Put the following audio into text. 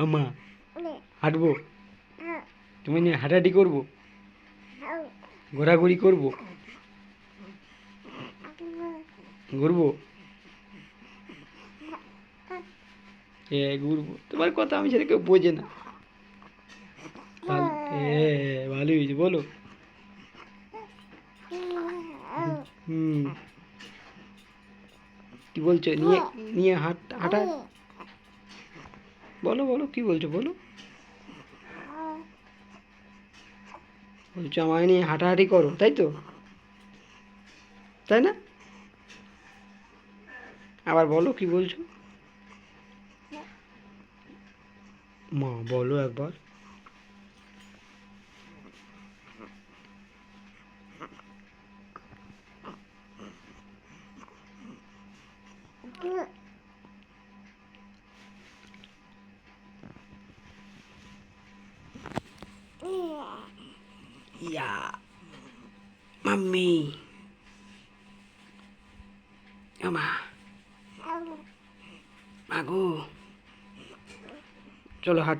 আমা হাঁটবো তুমি নিয়ে হাঁটাহাঁটি করব ঘোরাঘুরি করব ঘুরবো এ ঘুরবো তোমার কথা আমি সেটা কেউ বোঝে না ভালো- এ ভালোই হয়েছে বলো হুম কি বলছো নিয়ে নিয়ে হাঁট হাঁটা বলো বলো, কি বলছো, বলো। বলছো, আমায় নিয়ে হাঁটাহাঁটি করো, তাই তো? তাই না? আবার বলো, কি বলছো? মা, বলো একবার। ইয়া মাম্মি আমা মাগো চলো হাঁটি